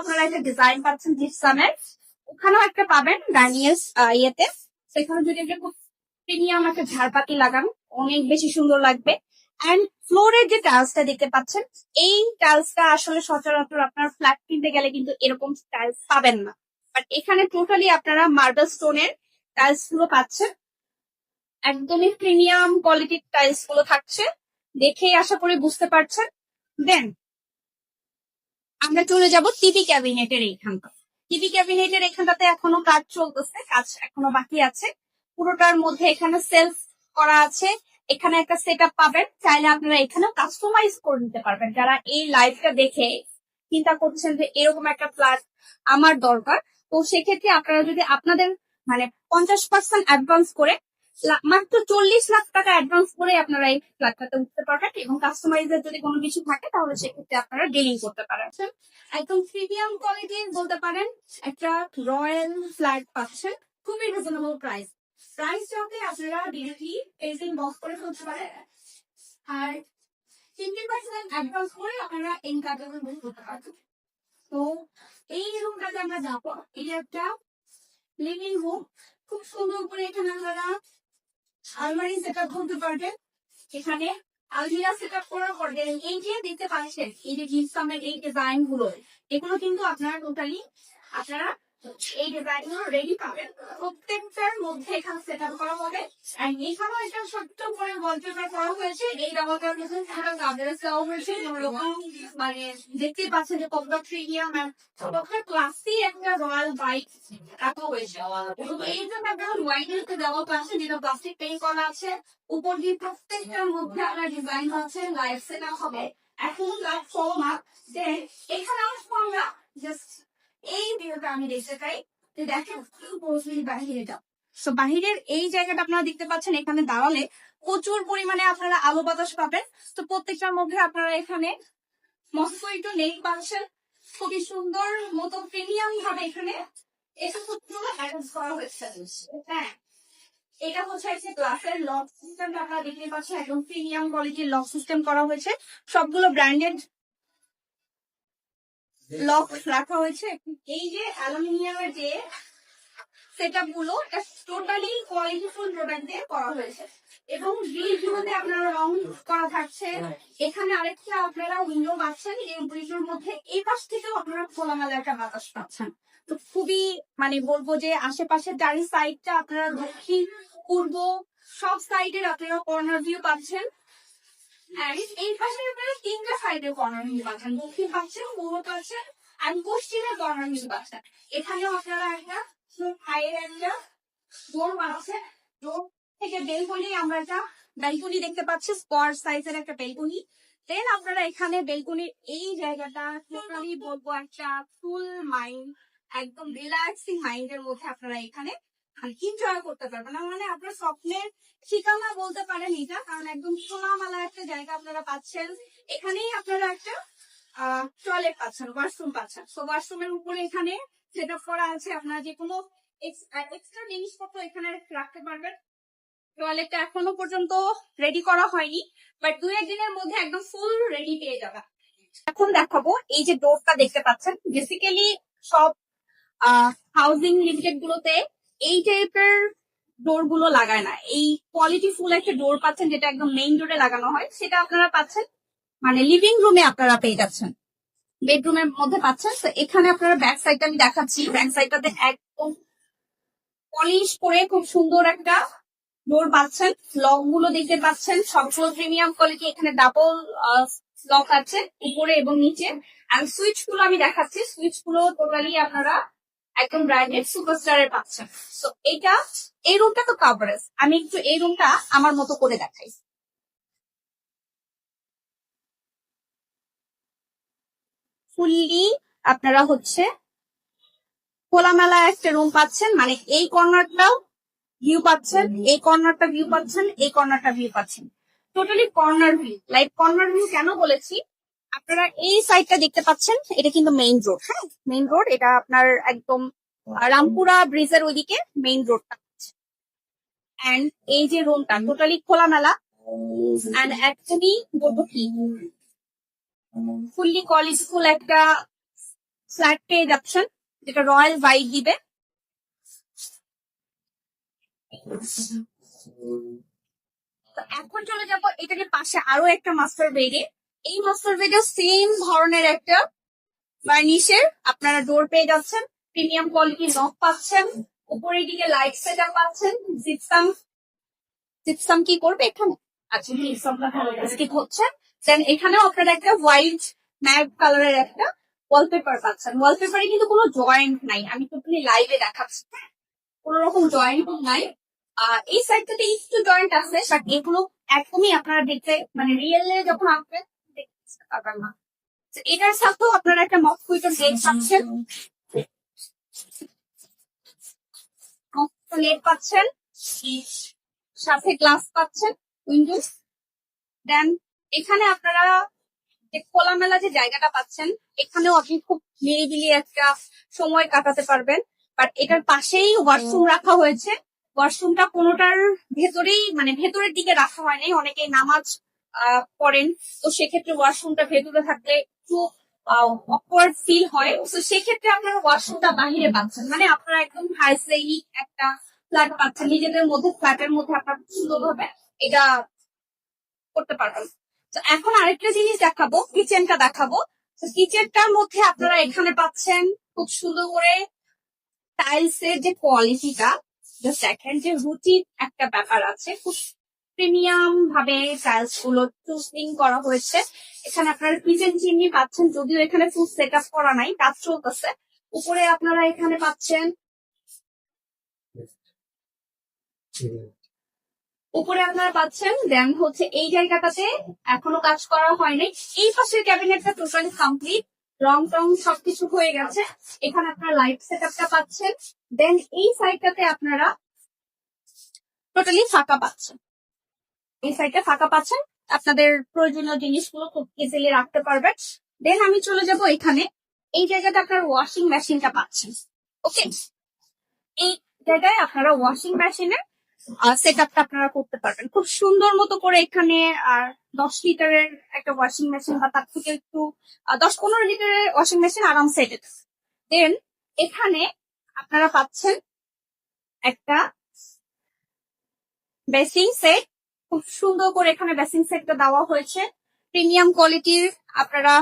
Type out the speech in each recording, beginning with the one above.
আপনারা একটা ডিজাইন পাচ্ছেন জিপসামের ওখানেও একটা পাবেন ডাইনিয়াস ইয়েতে। সেখানে যদি একটা খুব প্রিমিয়াম একটা ঝাড়পাতি লাগান, অনেক বেশি সুন্দর লাগবে। অ্যান্ড ফ্লোরের যে টাইলসটা দেখতে পাচ্ছেন, এই টাইলসটা আসলে সচরাচর আপনার ফ্ল্যাট কিনতে গেলে কিন্তু এরকম টাইলস পাবেন না। বাট এখানে টোটালি আপনারা মার্বেল স্টোনের টাইলসগুলো পাচ্ছেন। একদমই প্রিমিয়াম কোয়ালিটির টাইলসগুলো থাকছে। দেখেই আশা করি বুঝতে পারছেন। দেন আমরা চলে যাব টিভি ক্যাবিনেটের এইখানটা টিভি ক্যাবিনেটের এখানটাতে এখনও কাজ চলতেছে, কাজ এখনও বাকি আছে। পুরোটার মধ্যে এখানে সেলফ করা আছে। এখানে একটা সেট পাবেন। চাইলে আপনারা এখানেও কাস্টমাইজ করে নিতে পারবেন। যারা এই লাইভটা দেখে চিন্তা করছেন যে এরকম একটা ফ্ল্যাট আমার দরকার, তো সেক্ষেত্রে আপনারা যদি আপনাদের মানে পঞ্চাশ পার্সেন্ট অ্যাডভান্স করে মাত্র চল্লিশ লাখ টাকা অ্যাডভান্স করে আপনারা এই ফ্ল্যাটটাতে উঠতে পারবেন এবং কাস্টমাইজের যদি কোনো কিছু থাকে, তাহলে সেক্ষেত্রে আপনারা ডিলিং করতে পারেন। একদম প্রিমিয়াম কোয়ালিটির বলতে পারেন, একটা রয়্যাল ফ্ল্যাট পাচ্ছেন, খুবই রিজনেবল প্রাইস প্রাইস যাতে আপনারা ডিরেক্টলি এসিং বক্স করে ফেলতে পারেন, আর ফিফটি পার্সেন্ট অ্যাডভান্স করে আপনারা এই কার্ডের বুক করতে পারবেন। তো এই রুমটাতে আমরা যাব, এই একটা লিভিং রুম খুব সুন্দর করে এখানে আপনারা আলমারি সেট আপ করতে পারবেন এখানে আলমিরা সেট আপ করার পর এই যে দেখতে পাচ্ছেন, এই যে জিপসামের এই ডিজাইনগুলো, এগুলো কিন্তু আপনারা টোটালি আপনারা এই ডিজাইন রেডি পাবেন। প্রত্যেকটার মধ্যে মানে যেটা প্লাস্টিক পেইন্ট করা আছে, উপর দিয়ে প্রত্যেকটার মধ্যে আপনার ডিজাইন আছে লাইফ সেট হবে। এখন এখানে আমরা আমি দেখতে চাই দেখেন বাহিরে যাও সো বাহিরের এই জায়গাটা আপনারা দেখতে পাচ্ছেন, এখানে দাঁড়ালে প্রচুর পরিমাণে আপনারা আলো বাতাস পাবেন। তো প্রত্যেকটার মধ্যে আপনারা এখানে মস্কো নেই পাচ্ছেন খুবই সুন্দর মতো প্রিমিয়াম ভাবে এখানে। এটা করা হয়েছে। হ্যাঁ এটা হচ্ছে একটা গ্লাসের লক সিস্টেম আপনারা দেখতে পাচ্ছেন, একদম প্রিমিয়াম কোয়ালিটির লক সিস্টেম করা হয়েছে। সবগুলো ব্র্যান্ডেড লক রাখা হয়েছে। এই যে অ্যালুমিনিয়ামের যে সেটআপগুলো টোটালি কোয়ালিটিফুল প্রোডাক্ট দিয়ে করা হয়েছে। এবং গ্রিলগুলোতে আপনারা রং করা থাকছে, এখানে আরেকটা আপনারা উইন্ডো পাচ্ছেন, এই উইন্ডোর মধ্যে এই পাশ থেকেও আপনারা খোলামেলা একটা বাতাস পাচ্ছেন। তো খুবই মানে বলব যে আশেপাশে চারি সাইডটা আপনারা দক্ষিণ, পূর্ব, সব সাইডের আপনারা কর্নার ভিউ পাচ্ছেন। আর এই পাশে আপনারা তিনটা সাইডে ভিউ পাচ্ছেন দক্ষিণ পাচ্ছেন পূর্ব আর পশ্চিমে ভিউ পাচ্ছেন এখানেও আপনারা একটা হাইয়ের একটা ডোর বানাচ্ছে। থেকে বেলকনি আমরা একটা বেলকনি দেখতে পাচ্ছি স্কোয়ার সাইজের একটা বেলকনি। দেন আপনারা এখানে বেলকনির এই জায়গাটা টোটালি বলব একটা ফুল মাইন্ড একদম রিল্যাক্সিং মাইন্ডের মধ্যে আপনারা এখানে এনজয় করতে পারবেন না। মানে আপনার স্বপ্নের ঠিকানা বলতে পারেন এটা, কারণ একদম খোলামেলা একটা জায়গা আপনারা পাচ্ছেন। এখানেই আপনারা একটা টয়লেট পাচ্ছেন ওয়াশরুম পাচ্ছেন। তো ওয়াশরুমের উপরে এখানে সেট আপ করা আছে। আপনারা যে কোনো এক্সট্রা জিনিসপত্র এখানে রাখতে পারবেন। টয়লেটটা এখনও পর্যন্ত রেডি করা হয়নি বাট দু একদিনের মধ্যে একদম ফুল রেডি পেয়ে যাবে। এখন দেখাবো এই যে ডোরটা দেখতে পাচ্ছেন। বেসিক্যালি সব হাউজিং লিমিটেড গুলোতে এই টাইপের ডোরগুলো লাগায় না। এই কোয়ালিটি ফুল একটা ডোর পাচ্ছেন যেটা একদম মেইন ডোরে লাগানো হয়, সেটা আপনারা পাচ্ছেন। মানে লিভিং রুমে আপনারা পেয়ে যাচ্ছেন। বেডরুমের মধ্যে পাচ্ছেন। তো এখানে আপনারা ব্যাক সাইডটা আমি দেখাচ্ছি। ব্যাক সাইডটাতে একদম পলিশ করে খুব সুন্দর একটা ডোর পাচ্ছেন। লকগুলো দেখতে পাচ্ছেন। সবগুলো প্রিমিয়াম কোয়ালিটি এখানে ডাবল লক আছে উপরে এবং নিচে। আর সুইচগুলো আমি দেখাচ্ছি। সুইচগুলো টোটালি আপনারা একদম ব্র্যান্ডেড সুপারস্টারের পাচ্ছেন তো এটা এই রুমটা তো কাভারেজ আমি একটু এই রুমটা আমার মতো করে দেখাই। ফুললি আপনারা হচ্ছে খোলামেলা একটা রুম পাচ্ছেন মানে এই কর্নারটাও ভিউ পাচ্ছেন এই কর্নারটা ভিউ পাচ্ছেন এই কর্নারটা ভিউ পাচ্ছেন। Totally corner view like corner view কেন বলেছি? আপনারা এই সাইডটা দেখতে পাচ্ছেন এটা কিন্তু মেইন রোড হ্যাঁ? মেইন রোড এটা আপনার একদম আহ, রামপুরা ব্রিজের ওইদিকে মেইন রোডটা অ্যান্ড এই যে রুমটা টোটালি খোলামেলা। অ্যান্ড অ্যাকচুয়ালি বলব কি? ফুললি কোয়ালিটিফুল একটা ফ্ল্যাট পেয়ে যাচ্ছেন যেটা রয়্যাল হোয়াইট দিবে। তো এখন চলে যাব এটাকে পাশে আরও একটা মাস্টার বেডে এই মাস্টার বেডে সেম ধরনের একটা বার্নিশের আপনারা ডোর পেয়ে যাচ্ছেন প্রিমিয়াম কোয়ালিটির নখ পাচ্ছেন, উপরের দিকে লাইট সেট আপ পাচ্ছেন। জিপসাম জিপসাম কি করবে এখানে? আচ্ছা জিপসামটা স্কিপ হচ্ছে। দেন এখানেও আপনারা একটা হোয়াইট ম্যাট কালারের একটা ওয়ালপেপার পাচ্ছেন। ওয়ালপেপারে কিন্তু কোনো জয়েন্ট নাই। আমি টোটালি লাইভে দেখাচ্ছি। কোনো রকম জয়েন্ট নাই। এই সাইডটাতে একটু জয়েন্ট আছে বাট এগুলো একদমই আপনারা দেখতে মানে রিয়েলে যখন আঁকবেন না এটার সাথেও আপনারা একটা মসকুইটো গেট পাচ্ছেন। মসকুইটো লেট পাচ্ছেন। সাথে গ্লাস পাচ্ছেন উইন্ডোজ দেন এখানে আপনারা যে খোলামেলা যে জায়গাটা পাচ্ছেন এখানেও আপনি খুব নিরিবিলি একটা সময় কাটাতে পারবেন। বাট এটার পাশেই ওয়াশরুম রাখা হয়েছে। ওয়াশরুমটা কোনোটার ভেতরেই মানে ভেতরের দিকে রাখা হয়নি। অনেকে নামাজ পড়েন তো সেক্ষেত্রে ওয়াশরুমটা ভেতরে থাকলে একটু অকওয়ার্ড ফিল হয়। তো সেক্ষেত্রে আপনারা ওয়াশরুমটা বাহিরে পাচ্ছেন মানে আপনারা একদম হাইসেইক একটা ফ্ল্যাট পাচ্ছেন নিজেদের মধ্যে ফ্ল্যাটের মধ্যে আপনারা সুন্দরভাবে এটা করতে পারবেন। তো এখন আরেকটা জিনিস দেখাবো কিচেনটা দেখাবো। কিচেনটার মধ্যে আপনারা এখানে পাচ্ছেন খুব সুন্দর করে টাইলস এর যে কোয়ালিটিটা দেখেন যে রুটির একটা ব্যাপার আছে, খুব প্রিমিয়াম ভাবে টাইলসগুলো চুজিং করা হয়েছে। এখানে আপনারা কিচেন চিমনি পাচ্ছেন, যদিও এখানে ফুল সেট আপ করা নাই, কাজ চলতেছে। উপরে আপনারা এখানে পাচ্ছেন উপরে আপনারা পাচ্ছেন দেন হচ্ছে এই জায়গাটাতে এখনও কাজ করা হয়নি। এই পাশের ক্যাবিনেটটা টোটালি কমপ্লিট রং টং সবকিছু হয়ে গেছে। এখানে আপনারা লাইট সেট আপটা পাচ্ছেন দেন এই সাইডটাতে আপনারা টোটালি ফাঁকা পাচ্ছেন। এই সাইডটা ফাঁকা পাচ্ছেন, আপনাদের প্রয়োজনীয় জিনিসগুলো খুব ইজিলি রাখতে পারবেন। দেন আমি চলে যাব এখানে। এই জায়গাটা আপনার ওয়াশিং মেশিনটা পাচ্ছেন। ওকে এই জায়গায় আপনারা ওয়াশিং মেশিনের সেট আপটা আপনারা করতে পারবেন। খুব সুন্দর মতো করে এখানে, আর দশ লিটারের একটা ওয়াশিং মেশিন বা তার থেকে একটু দশ পনেরো লিটারের ওয়াশিং মেশিন আরাম সেট দেন। এখানে আপনারা পাচ্ছেন একটা বেসিং সেট খুব সুন্দর করে এখানে বেসিং সেটটা দেওয়া হয়েছে। প্রিমিয়াম কোয়ালিটির আপনারা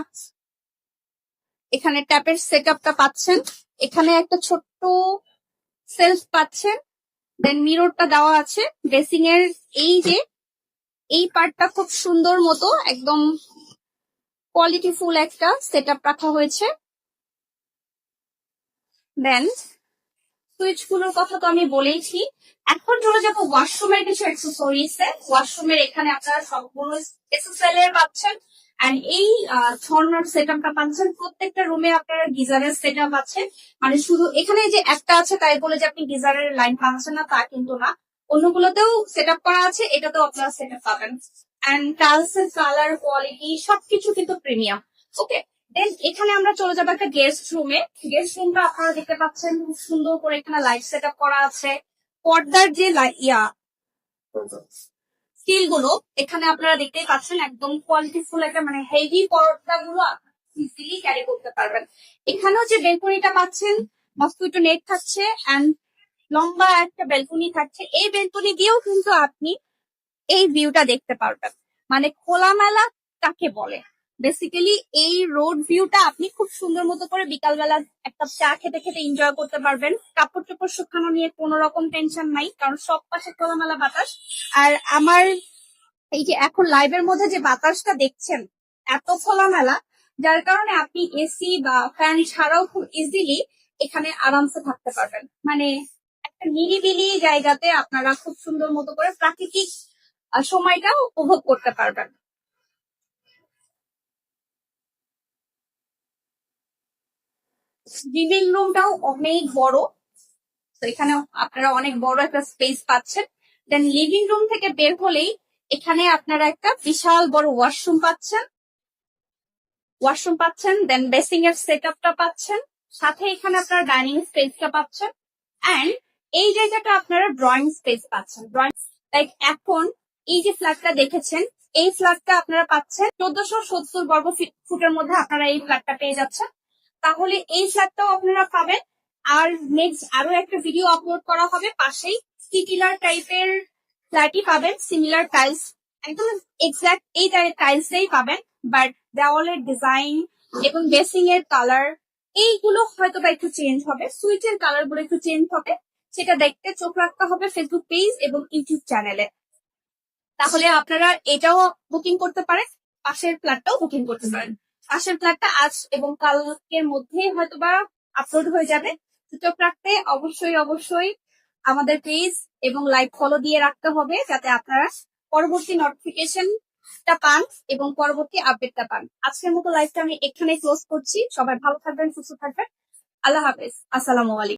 এখানে ট্যাপের সেট আপটা পাচ্ছেন। এখানে একটা ছোট্ট সেলফ পাচ্ছেন। দেন মিররটা দেওয়া আছে। ড্রেসিং এর এই যে, এই পার্টটা খুব সুন্দর মতো, একদম কোয়ালিটিফুল একটা সেট আপ রাখা হয়েছে। দেন সুইচগুলোর কথা তো আমি বলেইছি। এখন চলে যাব ওয়াশরুমের কিছু অ্যাক্সেসরিজ ওয়াশরুমের এখানে আপনারা সম্পূর্ণ এসএসএল এর পাচ্ছেন। এই ঝর্ণার সেট আপটা পাচ্ছেন, প্রত্যেকটা রুমে আপনারা গিজারের সেট আপ আছে মানে শুধু এখানে যে একটা আছে তাই বলে যে আপনি গিজারের লাইন পাচ্ছেন না, তা কিন্তু না। অন্যগুলোতেও সেট আপ করা আছে, এটাতেও আপনারা সেট আপ পাবেন। এন্ড টাইলস এর কালার কোয়ালিটি সবকিছু কিন্তু প্রিমিয়াম ওকে দেন এখানে আমরা চলে যাব একটা গেস্ট রুমে গেস্ট রুমটা আপনারা দেখতে পাচ্ছেন, খুব সুন্দর করে এখানে লাইট সেট করা আছে। পর্দার যে ইয়া স্টিলগুলো এখানে আপনারা দেখতেই পাচ্ছেন একদম কোয়ালিটিফুল একটা মানে হেভি পর্দা গুলো ইজিলি ক্যারি করতে পারবেন। এখানেও যে বেলকনিটা পাচ্ছেন মস্কুইটো নেট থাকছে অ্যান্ড লম্বা একটা বেলকনি থাকছে। এই বেলকনি দিয়েও কিন্তু আপনি এই ভিউটা দেখতে পারবেন। মানে খোলামেলা কাকে বলে? বেসিক্যালি এই রোড ভিউটা আপনি খুব সুন্দর মতো করে বিকালবেলা একটা চা খেতে খেতে এনজয় করতে পারবেন। কাপড় চোপড় শুকানো নিয়ে কোনো রকম টেনশন নাই কারণ সব পাশে খোলামেলা বাতাস। আর আমার এই যে এখন লাইভের মধ্যে যে বাতাসটা দেখছেন এত খোলামেলা যার কারণে আপনি এসি বা ফ্যান ছাড়াও খুব ইজিলি এখানে আরামসে থাকতে পারবেন। মানে একটা নিরিবিলি জায়গাতে আপনারা খুব সুন্দর মতো করে প্রাকৃতিক আহ, সময়টা উপভোগ করতে পারবেন। লিভিং রুমটাও অনেক বড়। তো এখানে আপনারা অনেক বড় একটা স্পেস পাচ্ছেন। দেন লিভিং রুম থেকে বের হলেই এখানে আপনারা একটা বিশাল বড় ওয়াশরুম পাচ্ছেন। ওয়াশরুম পাচ্ছেন দেন বেসিং এর সেট পাচ্ছেন। সাথে এখানে আপনারা ডাইনিং স্পেসটা পাচ্ছেন। অ্যান্ড এই জায়গাটা আপনারা ড্রয়িং স্পেস পাচ্ছেন। ড্রয়িং লাইক এখন এই যে ফ্ল্যাটটা দেখেছেন, এই ফ্ল্যাটটা আপনারা পাচ্ছেন। চোদ্দশো সত্তর বর্গ ফুটের মধ্যে আপনারা এই ফ্ল্যাটটা পেয়ে যাচ্ছেন। তাহলে এই ফ্ল্যাটটাও আপনারা পাবেন। আর নেক্সট আরও একটা ভিডিও আপলোড করা হবে, পাশেই সিটিলার টাইপের ফ্ল্যাটই পাবেন সিমিলার টাইলস একদম এক্সাক্ট এই টাইলসটাই পাবেন বাট দেওয়ালের ডিজাইন এবং বেসিং এর কালার এইগুলো হয়তো বা একটু চেঞ্জ হবে সুইচের কালারগুলো একটু চেঞ্জ হবে, সেটা দেখতে চোখ রাখতে হবে ফেসবুক পেজ এবং ইউটিউব চ্যানেলে তাহলে আপনারা এটাও বুকিং করতে পারেন, পাশের ফ্ল্যাটটাও বুকিং করতে পারেন। পাশের ফ্ল্যাটটা আজ এবং কালকের মধ্যেই হয়তো বা আপলোড হয়ে যাবে। সূচক রাখতে অবশ্যই অবশ্যই আমাদের পেজ এবং লাইক ফলো দিয়ে রাখতে হবে যাতে আপনারা পরবর্তী নোটিফিকেশনটা পান এবং পরবর্তী আপডেটটা পান। আজকের মতো লাইভটা আমি এখানেই ক্লোজ করছি। সবাই ভালো থাকবেন, সুস্থ থাকবেন। আল্লাহ হাফেজ। আসসালামু আলাইকুম।